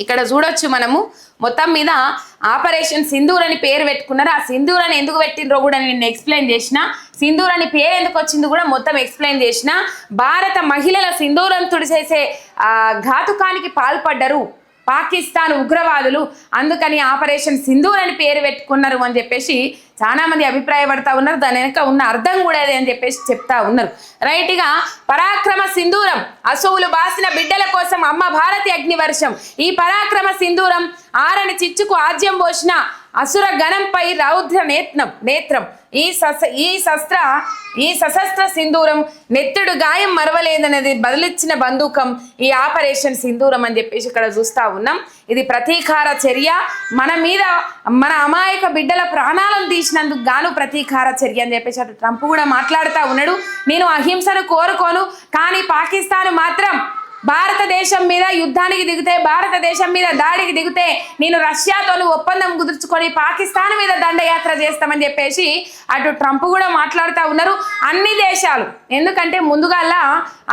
ఇక్కడ చూడొచ్చు మనము. మొత్తం మీద ఆపరేషన్ సింధూర్ అని పేరు పెట్టుకున్నారు. ఆ సింధూర్ అని ఎందుకు పెట్టినరో కూడా నేను ఎక్స్ప్లెయిన్ చేసిన. సింధూర్ అని పేరు ఎందుకు వచ్చింది కూడా మొత్తం ఎక్స్ప్లెయిన్ చేసిన. భారత మహిళల సింధూరం తుడిచేసే ఆ, ఘాతుకానికి పాల్పడ్డరు. పాకిస్తాన్ ఉగ్రవాదులు అందుకని ఆపరేషన్ సింధూర్ అని పేరు పెట్టుకున్నారు అని చెప్పేసి చాలా మంది అభిప్రాయపడతా ఉన్నారు. దాని వెనక ఉన్న అర్థం కూడా అదే అని చెప్పేసి చెప్తా ఉన్నారు. రైట్గా పరాక్రమ సింధూరం అసువులు బాసిన బిడ్డల కోసం అమ్మ భారతి అగ్నివర్షం. ఈ పరాక్రమ సింధూరం ఆరని చిచ్చుకు ఆజ్యం పోసిన అసుర గణంపై రౌద్ర నేత్రం నేత్రం. ఈ సస ఈ శస్త్ర ఈ సశస్త్ర సింధూరం నెత్తుడు గాయం మరవలేదనేది బదిలిచ్చిన బంధూకం ఈ ఆపరేషన్ సింధూరం అని చెప్పేసి ఇక్కడ చూస్తా ఉన్నాం. ఇది ప్రతీకార చర్య. మన మీద మన అమాయక బిడ్డల ప్రాణాలను తీసినందుకు గాను ప్రతీకార చర్య అని చెప్పేసి అటు ట్రంప్ కూడా మాట్లాడుతూ ఉన్నాడు. నేను అహింసను కోరుకోను కానీ పాకిస్తాన్ మాత్రం భారతదేశం మీద యుద్ధానికి దిగితే భారతదేశం మీద దాడికి దిగితే నేను రష్యాతో ఒప్పందం కుదుర్చుకొని పాకిస్తాన్ మీద దండయాత్ర చేస్తామని చెప్పేసి అటు ట్రంప్ కూడా మాట్లాడుతూ ఉన్నారు. అన్ని దేశాలు ఎందుకంటే ముందుగా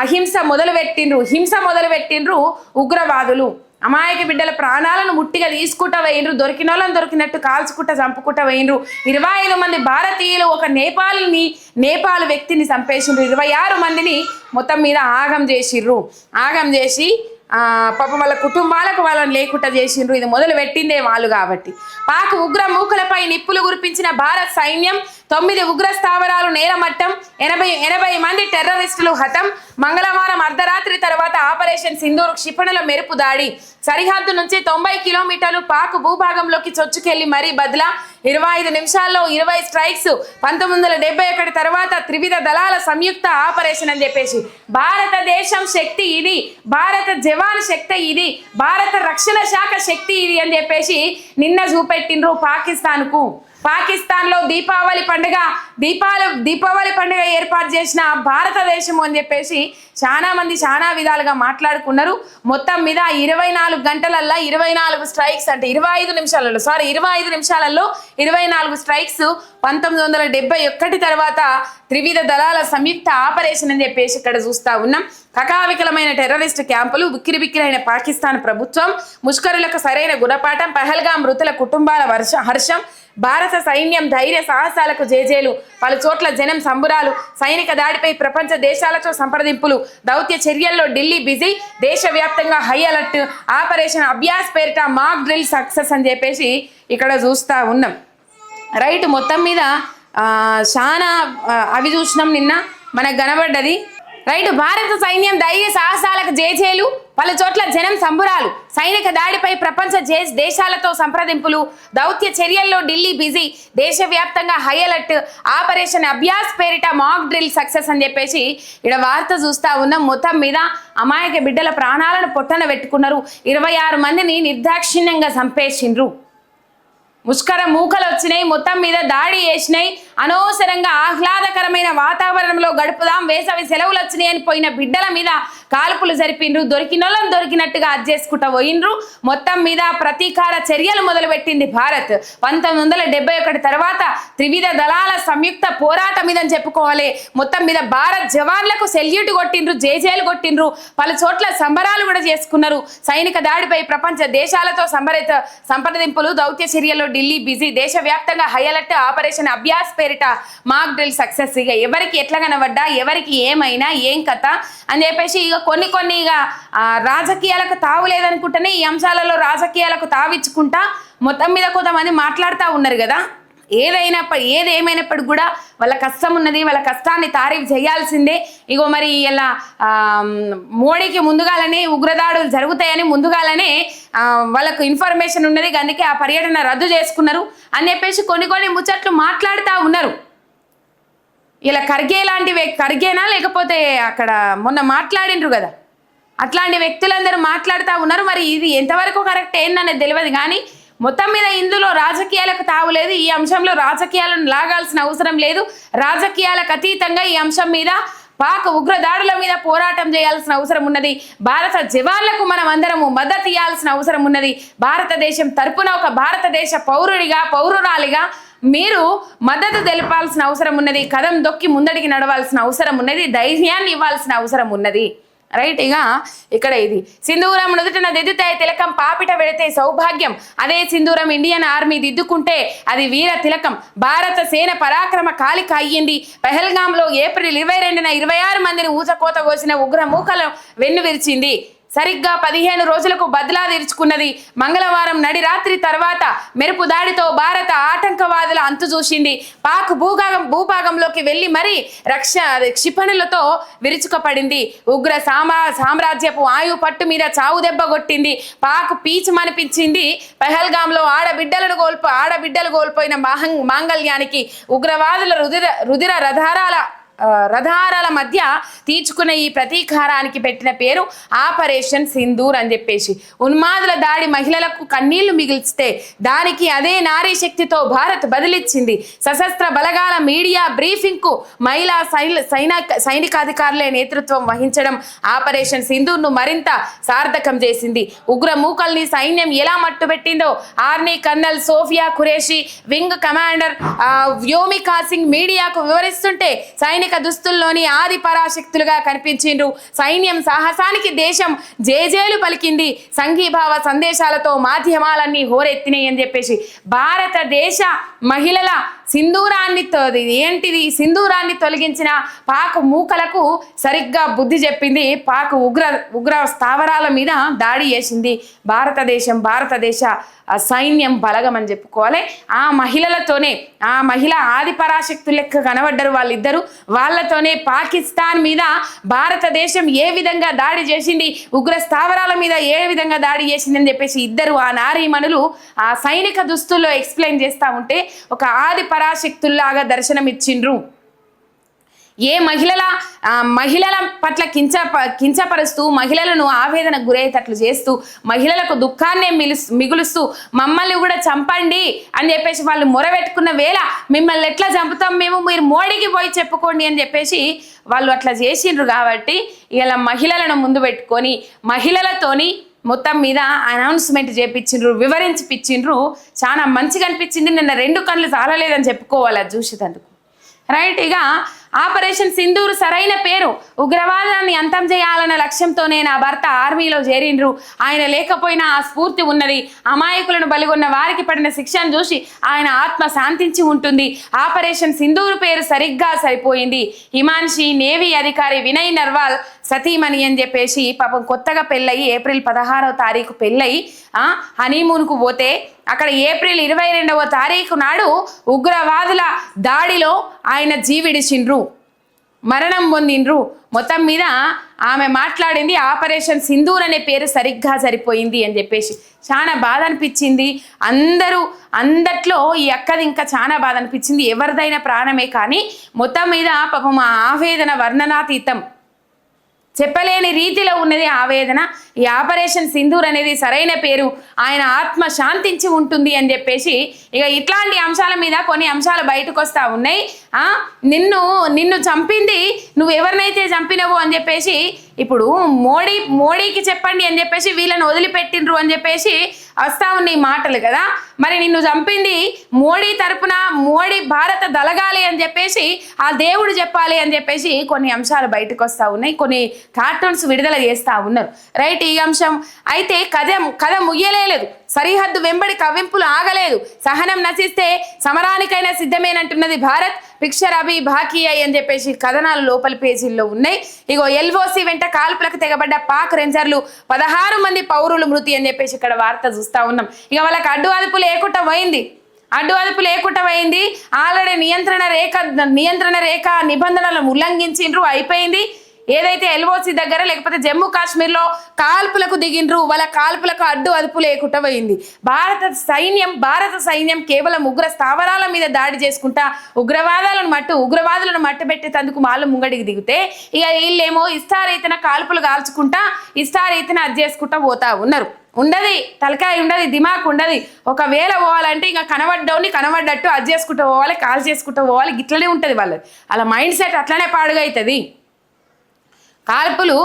అహింస మొదలు పెట్టిండ్రు హింస మొదలు పెట్టిండ్రు ఉగ్రవాదులు. అమాయక బిడ్డల ప్రాణాలను ముట్టిగా తీసుకుంటా వేయినరు దొరికిన వాళ్ళని దొరికినట్టు కాల్చుకుంటా చంపుకుంటా వేయినరు ఇరవై ఐదు మంది భారతీయులు ఒక నేపాల్ని నేపాల్ వ్యక్తిని చంపేసిండ్రు. ఇరవై ఆరు మందిని మొత్తం మీద ఆగం చేసిర్రు ఆగం చేసి పాపం వాళ్ళ కుటుంబాలకు వాళ్ళని లేకుండా చేసిండ్రు. ఇది మొదలు పెట్టిందే వాళ్ళు కాబట్టి. పాక్ ఉగ్ర మూకలపై నిప్పులు కురిపించిన భారత్ సైన్యం తొమ్మిది ఉగ్ర స్థావరాలు నేలమట్టం ఎనభై ఎనభై మంది టెర్రరిస్టులు హతం మంగళవారం అర్ధరాత్రి తర్వాత ఆపరేషన్ సింధూర్ క్షిపణుల మెరుపు దాడి. సరిహద్దు నుంచి తొంభై కిలోమీటర్లు పాక్ భూభాగంలోకి చొచ్చుకెళ్ళి మరీ బదిలా. ఇరవై ఐదు నిమిషాల్లో ఇరవై స్ట్రైక్స్ పంతొమ్మిది వందల డెబ్బై ఒకటి తర్వాత త్రివిధ దళాల సంయుక్త ఆపరేషన్ అని చెప్పేసి. భారతదేశం శక్తి ఇది భారత జవాన్ శక్తి ఇది భారత రక్షణ శాఖ శక్తి ఇది అని చెప్పేసి నిన్న చూపెట్టిండ్రు పాకిస్తాన్కు. పాకిస్తాన్లో దీపావళి పండుగ దీపాలు దీపావళి పండుగ ఏర్పాటు చేసిన భారతదేశం అని చెప్పేసి చాలా మంది చాలా విధాలుగా మాట్లాడుకున్నారు. మొత్తం మీద ఇరవై నాలుగు గంటలల్లో ఇరవై నాలుగు స్ట్రైక్స్ అంటే ఇరవై ఐదు నిమిషాలలో సారీ ఇరవై ఐదు నిమిషాలలో ఇరవై నాలుగు స్ట్రైక్స్ పంతొమ్మిది వందల డెబ్బై ఒకటి తర్వాత త్రివిధ దళాల సంయుక్త ఆపరేషన్ అని చెప్పేసి ఇక్కడ చూస్తా ఉన్నాం. కకావికలమైన టెర్రరిస్ట్ క్యాంపులు బిక్కిరి బిక్కిరైన పాకిస్తాన్ ప్రభుత్వం ముష్కరులకు సరైన గుణపాఠం పహల్గా మృతుల కుటుంబాల వర్ష హర్షం భారత సైన్యం ధైర్య సాహసాలకు జేజేలు పలు చోట్ల జనం సంబురాలు సైనిక దాడిపై ప్రపంచ దేశాలతో సంప్రదింపులు దౌత్య చర్యల్లో ఢిల్లీ బిజీ దేశవ్యాప్తంగా హై అలర్ట్ ఆపరేషన్ అభ్యాస్ పేరిట మాక్ డ్రిల్ సక్సెస్ అని చెప్పేసి ఇక్కడ చూస్తా ఉన్నాం. రైట్ మొత్తం మీద చాలా అవి చూసినాం నిన్న మనకు కనబడ్డది. రైట్ భారత సైన్యం ధైర్య సాహసాలకు జేజేలు పలు చోట్ల జనం సంబురాలు. సైనిక దాడిపై ప్రపంచ దేశాలతో సంప్రదింపులు. దౌత్య చర్యల్లో ఢిల్లీ బిజీ. దేశవ్యాప్తంగా హై అలర్ట్. ఆపరేషన్ అభ్యాస్ పేరిట మాక్ డ్రిల్ సక్సెస్ అని చెప్పేసి ఇక్కడ వార్త చూస్తా ఉన్నాం. మొత్తం మీద అమాయక బిడ్డల ప్రాణాలను పొట్టన పెట్టుకున్నారు. ఇరవై ఆరు మందిని నిర్దాక్షిణ్యంగా చంపేసిండ్రు. ముష్కర మూకలు వచ్చినాయి మొత్తం మీద దాడి చేసినాయి. అనవసరంగా ఆహ్లాదకరమైన వాతావరణంలో గడుపుదాం. వేసవి సెలవులు వచ్చినాయి అని పోయిన బిడ్డల మీద కాల్పులు జరిపిండ్రు. దొరికినోళ్ళని దొరికినట్టుగా అర్జేసుకుంటా పోయిండ్రు. మొత్తం మీద ప్రతీకార చర్యలు మొదలుపెట్టింది భారత్. పంతొమ్మిది వందల డెబ్బై ఒకటి తర్వాత త్రివిధ దళాల సంయుక్త పోరాటం ఇదని చెప్పుకోవాలి. మొత్తం మీద భారత్ జవాన్లకు సెల్యూట్ కొట్టిండ్రు జేజేలు కొట్టిండ్రు. పలు చోట్ల సంబరాలు కూడా చేసుకున్నారు. సైనిక దాడిపై ప్రపంచ దేశాలతో సంబరిత సంప్రదింపులు దౌత్య చర్యలో ఢిల్లీ బిజీ. దేశవ్యాప్తంగా హై అలర్ట్ ఆపరేషన్ అభ్యాస్ పేరిట మాక్ డ్రిల్ సక్సెస్. ఇక ఎవరికి ఎట్లా కనబడ్డా ఎవరికి ఏమైనా ఏం కథ అని చెప్పేసి ఇక కొన్ని కొన్ని ఇక రాజకీయాలకు తావు లేదనుకుంటేనే ఈ అంశాలలో రాజకీయాలకు తావిచ్చుకుంటా మొత్తం మీద కొంతమంది మాట్లాడుతూ ఉన్నారు కదా. ఏదైనా ఏది ఏమైనప్పటికి కూడా వాళ్ళ కష్టం ఉన్నది వాళ్ళ కష్టాన్ని తారీఫ్ చేయాల్సిందే. ఇగో మరి ఇలా మోడీకి ముందుగాలనే ఉగ్రదాడులు జరుగుతాయని ముందుగాలనే వాళ్ళకు ఇన్ఫర్మేషన్ ఉన్నది. అందుకే ఆ పర్యటన రద్దు చేసుకున్నారు అని చెప్పేసి కొన్ని కొన్ని ముచ్చట్లు మాట్లాడుతూ ఉన్నారు. ఇలా ఖర్గే లాంటి వ్యక్- ఖర్గేనా? లేకపోతే అక్కడ మొన్న మాట్లాడిండ్రు కదా? అట్లాంటి వ్యక్తులందరూ మాట్లాడుతూ ఉన్నారు. మరి ఇది ఎంతవరకు కరెక్ట్ ఏందనేది తెలియదు కానీ మొత్తం మీద ఇందులో రాజకీయాలకు తావులేదు ఈ అంశంలో రాజకీయాలను లాగాల్సిన అవసరం లేదు. రాజకీయాలకు అతీతంగా ఈ అంశం మీద పాక్ ఉగ్రదాడుల మీద పోరాటం చేయాల్సిన అవసరం ఉన్నది. భారత జవాన్లకు మనం అందరము మద్దతు ఇవ్వాల్సిన అవసరం ఉన్నది. భారతదేశం తరపున ఒక భారతదేశ పౌరుడిగా పౌరురాలిగా మీరు మద్దతు తెలపాల్సిన అవసరం ఉన్నది. కథం దొక్కి ముందడికి నడవాల్సిన అవసరం ఉన్నది. ధైర్యాన్ని ఇవ్వాల్సిన అవసరం ఉన్నది. రైట్ ఇక ఇక్కడ ఇది. సింధూరం నుదుటన దిద్దుతాయి తిలకం పాపిట వెళితే సౌభాగ్యం. అదే సింధూరం ఇండియన్ ఆర్మీ దిద్దుకుంటే అది వీర తిలకం. భారత సేన పరాక్రమ కాలిక అయ్యింది. పెహల్గాంలో ఏప్రిల్ ఇరవై రెండున ఇరవై ఆరు మందిని ఊచకోత కోసిన ఉగ్ర మూకలం వెన్ను విరిచింది. సరిగ్గా పదిహేను రోజులకు బదిలా తీర్చుకున్నది మంగళవారం నడి రాత్రి తర్వాత మెరుపు దాడితో భారత ఆటంకవాదుల అంతు చూసింది. పాక్ భూభాగం భూభాగంలోకి వెళ్ళి మరీ రక్ష క్షిపణులతో విరుచుకపడింది. ఉగ్ర సామ్రా సామ్రాజ్యపు ఆయు పట్టు మీద చావు దెబ్బ కొట్టింది. పాక్ పీచమనిపించింది పెహల్గాంలో ఆడబిడ్డలను కోల్పో ఆడబిడ్డలు కోల్పోయిన మాహం మాంగళ్యానికి ఉగ్రవాదుల రుదిర రుదిర రథారాల రథారాల మధ్య తీర్చుకున్న ఈ ప్రతీకారానికి పెట్టిన పేరు ఆపరేషన్ సింధూర్ అని చెప్పేసి. ఉన్మాదుల దాడి మహిళలకు కన్నీళ్ళు మిగిల్చితే దానికి అదే నారీ శక్తితో భారత్ బదిలిచ్చింది. సశస్త్ర బలగాల మీడియా బ్రీఫింగ్కు మహిళా సైనిక సైనికాధికారులే నేతృత్వం వహించడం ఆపరేషన్ సింధూర్ను మరింత సార్థకం చేసింది. ఉగ్ర మూకల్ని సైన్యం ఎలా మట్టుబెట్టిందో army colonel Sofia Qureshi wing commander Vyomika Singh మీడియాకు వివరిస్తుంటే సైనిక దుస్తుల్లోని ఆది పరాశక్తులుగా కనిపించిండ్రు. సైన్యం సాహసానికి దేశం జేజేలు పలికింది. సంఘీభావ సందేశాలతో మాధ్యమాలన్నీ హోరెత్తినాయి అని చెప్పేసి భారతదేశ మహిళల సింధూరాన్ని ఏంటిది? సింధూరాన్ని తొలగించిన పాక్ మూకలకు సరిగ్గా బుద్ధి చెప్పింది. పాక్ ఉగ్ర ఉగ్ర స్థావరాల మీద దాడి చేసింది. భారతదేశం భారతదేశ సైన్యం బలగం అని చెప్పుకోవాలి. ఆ మహిళలతోనే ఆ మహిళ ఆది పరాశక్తులు లెక్క కనబడ్డరు వాళ్ళిద్దరూ. వాళ్ళతోనే పాకిస్తాన్ మీద భారతదేశం ఏ విధంగా దాడి చేసింది ఉగ్ర స్థావరాల మీద ఏ విధంగా దాడి చేసింది అని చెప్పేసి ఇద్దరు ఆ నారీమణులు ఆ సైనిక దుస్తుల్లో ఎక్స్ప్లెయిన్ చేస్తూ ఉంటే ఒక ఆది పరాశక్తుల్లాగా దర్శనమిచ్చిండ్రు. ఏ మహిళల మహిళల పట్ల కించ కించపరుస్తూ మహిళలను ఆవేదనకు గురయ్యేటట్లు చేస్తూ మహిళలకు దుఃఖాన్నే మిలుస్ మిగులుస్తూ మమ్మల్ని కూడా చంపండి అని చెప్పేసి వాళ్ళు మొరబెట్టుకున్న వేళ మిమ్మల్ని ఎట్లా చంపుతాం మేము? మీరు మోడీకి పోయి చెప్పుకోండి అని చెప్పేసి వాళ్ళు అట్లా చేసిండ్రు కాబట్టి ఇలా మహిళలను ముందు పెట్టుకొని మహిళలతోని మొత్తం మీద అనౌన్స్మెంట్ చేపించిండ్రు వివరించి పిచ్చిండ్రు చాలా మంచిగా అనిపించింది. నిన్న రెండు కళ్ళు చాలలేదని చెప్పుకోవాలి అది చూసేటందుకు. రైట్ ఇక ఆపరేషన్ సింధూరు సరైన పేరు. ఉగ్రవాదాన్ని అంతం చేయాలన్న లక్ష్యంతోనే నా భర్త ఆర్మీలో చేరిండ్రు. ఆయన లేకపోయినా ఆ స్ఫూర్తి ఉన్నది. అమాయకులను బలిగొన్న వారికి పడిన శిక్షను చూసి ఆయన ఆత్మ శాంతించి ఉంటుంది. ఆపరేషన్ సింధూరు పేరు సరిగ్గా సరిపోయింది. హిమాన్షి నేవీ అధికారి వినయ్ నర్వాల్ సతీమణి అని చెప్పేసి పాపం కొత్తగా పెళ్ళయి ఏప్రిల్ పదహారవ తారీఖు పెళ్ళయి హనీమూన్కు పోతే అక్కడ ఏప్రిల్ ఇరవై రెండవ తారీఖు నాడు ఉగ్రవాదుల దాడిలో ఆయన జీవిడిచిండ్రు. మరణం పొందిండ్రు. మొత్తం మీద ఆమె మాట్లాడింది ఆపరేషన్ సింధూర్ అనే పేరు సరిగ్గా సరిపోయింది అని చెప్పేసి. చాలా బాధ అనిపించింది. అందరూ అందట్లో ఈ అక్కది ఇంకా చాలా బాధ అనిపించింది. ఎవరిదైనా ప్రాణమే కానీ మొత్తం మీద పాపం ఆ ఆవేదన వర్ణనాతీతం. చెప్పలేని రీతిలో ఉన్నది ఆవేదన ఈ ఆపరేషన్ సింధూర్ అనేది సరైన పేరు. ఆయన ఆత్మ శాంతించి ఉంటుంది అని చెప్పేసి ఇక ఇట్లాంటి అంశాల మీద కొన్ని అంశాలు బయటకు వస్తూ ఉన్నాయి. ఆ, నిన్ను నిన్ను చంపింది నువ్వు ఎవరినైతే చంపినవు అని చెప్పేసి ఇప్పుడు మోడీ మోడీకి చెప్పండి అని చెప్పేసి వీళ్ళని వదిలిపెట్టిండ్రు అని చెప్పేసి వస్తా ఉన్నాయి మాటలు కదా? మరి నిన్ను చంపింది మోడీ తరపున మోడీ భారత దళగాలి అని చెప్పేసి ఆ దేవుడు చెప్పాలి అని చెప్పేసి కొన్ని అంశాలు బయటకు వస్తూ ఉన్నాయి కొన్ని కార్టూన్స్ విడుదల చేస్తూ ఉన్నారు. రైట్ ఈ అంశం. అయితే కథ కథ ముయ్యలేదు సరిహద్దు వెంబడి కవ్వింపులు ఆగలేదు. సహనం నశిస్తే సమరానికైనా సిద్ధమేనంటున్నది భారత్. పిక్చర్ అవి బాకీ అయ్యి అని చెప్పేసి కథనాలు లోపల పేజీల్లో ఉన్నాయి. ఇగో ఎల్ఓసి వెంట కాల్పులకు తెగబడ్డ పాక్ రేంజర్లు పదహారు మంది పౌరులు మృతి అని చెప్పేసి ఇక్కడ వార్త చూస్తా ఉన్నాం. ఇక వాళ్ళకి అడ్డు అదుపు లేకుండా పోయింది. అడ్డు అదుపు లేకుండా పోయింది. ఆల్రెడీ నియంత్రణ రేఖ నియంత్రణ రేఖ నిబంధనలను ఉల్లంఘించిండ్రు. అయిపోయింది. ఏదైతే ఎల్ఓసి దగ్గర లేకపోతే జమ్మూ కాశ్మీర్లో కాల్పులకు దిగిండ్రు వాళ్ళ కాల్పులకు అడ్డు అదుపు లేకుండా పోయింది. భారత సైన్యం భారత సైన్యం కేవలం ఉగ్ర స్థావరాల మీద దాడి చేసుకుంటా ఉగ్రవాదాలను మట్టు ఉగ్రవాదులను మట్టుబెట్టేందుకు మాలు ముంగడికి దిగితే ఇక వీళ్ళేమో ఇష్టారీతన కాల్పులు కాల్చుకుంటా ఇష్టారీతన అది చేసుకుంటా పోతా ఉన్నారు. ఉండదు తలకాయ ఉండదు దిమాక్ ఉండదు. ఒకవేళ పోవాలంటే ఇంకా కనబడ్డోని కనబడ్డట్టు అది చేసుకుంటూ పోవాలి కాల్ చేసుకుంటూ పోవాలి ఇట్లనే ఉంటుంది వాళ్ళది. అలా మైండ్ సెట్ అట్లనే పాడుగా అవుతుంది కాల్పులు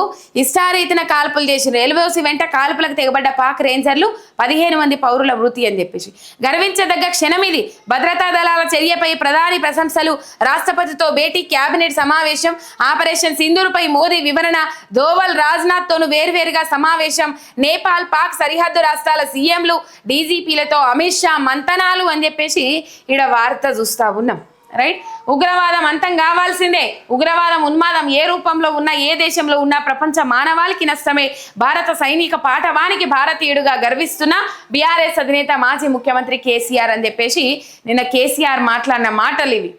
ఇష్టారీతిన కాల్పులు చేసిన రైల్వేస్ వెంట కాల్పులకు తెగబడ్డ పాక్ రేంజర్లు పదిహేను మంది పౌరుల మృతి అని చెప్పేసి. గర్వించదగ్గ క్షణం ఇది. భద్రతా దళాల చర్యపై ప్రధాని ప్రశంసలు. రాష్ట్రపతితో భేటీ కేబినెట్ సమావేశం. ఆపరేషన్ సింధూరుపై మోదీ వివరణ. దోవల్ రాజ్నాథ్ తోను వేర్వేరుగా సమావేశం. నేపాల్ పాక్ సరిహద్దు రాష్ట్రాల సీఎంలు డీజీపీలతో అమిత్ షా మంతనాలు అని చెప్పేసి ఈడ వార్త చూస్తా ఉన్నాం. రైట్ ఉగ్రవాదం అంతం కావాల్సిందే. ఉగ్రవాదం ఉన్మాదం ఏ రూపంలో ఉన్నా ఏ దేశంలో ఉన్నా ప్రపంచ మానవాళికి నష్టమే. భారత సైనిక పాఠవానికి భారతీయుడుగా గర్విస్తున్న బీఆర్ఎస్ అధినేత మాజీ ముఖ్యమంత్రి కేసీఆర్ అని చెప్పేసి నిన్న కేసీఆర్ మాట్లాడిన మాటలు ఇవి.